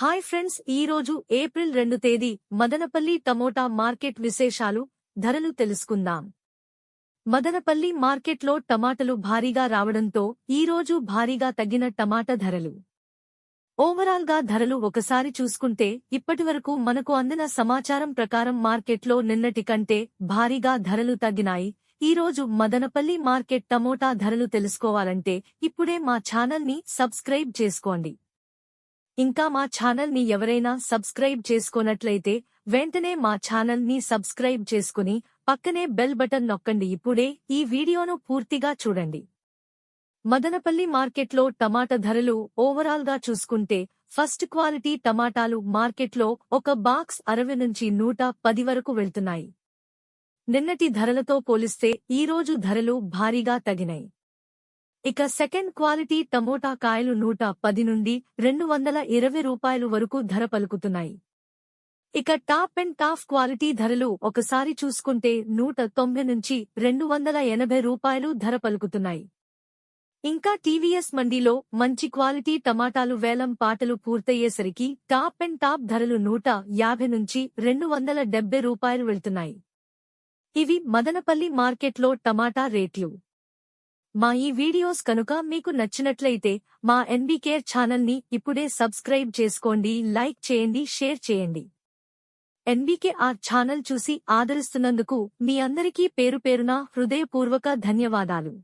Hi friends ఈ రోజు April రెండు తేదీ మదనపల్లి టమోటా మార్కెట్ విశేషాలు ధరలు తెలుసుకుందాం. మదనపల్లి మార్కెట్లో టమాటలు భారీగా రావడంతో ఈ రోజు భారీగా తగ్గిన టమాటా ధరలు. ఓవరాల్గా ధరలు ఒకసారి చూసుకుంటే ఇప్పటివరకు మనకు అందిన సమాచారం ప్రకారం మార్కెట్లో నిన్నటి కంటే భారీగా ధరలు తగ్గినాయి. ఈ రోజు మదనపల్లి మార్కెట్ టమోటా ధరలు తెలుసుకోవాలంటే ఇప్పుడే మా ఛానల్ని సబ్స్క్రైబ్ చేసుకోండి. ఇంకా మా ఛానల్ని ఎవరైనా సబ్స్క్రైబ్ చేసుకోనట్లయితే వెంటనే మా ఛానల్ని సబ్స్క్రైబ్ చేసుకుని పక్కనే బెల్ బటన్ నొక్కండి. ఇప్పుడే ఈ వీడియోను పూర్తిగా చూడండి. మదనపల్లి మార్కెట్లో టమాటా ధరలు ఓవరాల్గా చూసుకుంటే ఫస్ట్ క్వాలిటీ టమాటాలు మార్కెట్లో ఒక బాక్స్ అరవై నుంచి నూట పది వరకు వెళ్తున్నాయి. నిన్నటి ధరలతో పోలిస్తే ఈ రోజు ధరలు భారీగా తగినాయి ఇక సెకండ్ క్వాలిటీ టమోటా కాయలు నూట పది నుండి రెండు వందల ఇరవై రూపాయలు వరకు ధర పలుకుతున్నాయి. ఇక టాప్ అండ్ టాప్ క్వాలిటీ ధరలు ఒకసారి చూసుకుంటే నూట తొంభై నుంచి రెండు వందల ఎనభై రూపాయలు ధర పలుకుతున్నాయి. ఇంకా టీవీఎస్ మండీలో మంచి క్వాలిటీ టమాటాలు వేలం పాటలు పూర్తయ్యేసరికి టాప్ అండ్ టాప్ ధరలు నూట యాభై నుంచి రెండు వందల డెబ్బై రూపాయలు వెళ్తున్నాయి. ఇవి మదనపల్లి మార్కెట్లో టమాటా రేట్లు. మా ఈ వీడియోస్ కనుక మీకు నచ్చినట్లయితే మా ఎన్బీకేర్ ఛానల్ని ఇప్పుడే సబ్స్క్రైబ్ చేసుకోండి లైక్ చేయండి షేర్ చేయండి. ఎన్బీకే ఆర్ ఛానల్ చూసి ఆదరిస్తున్నందుకు మీ అందరికీ పేరు పేరున హృదయపూర్వక ధన్యవాదాలు.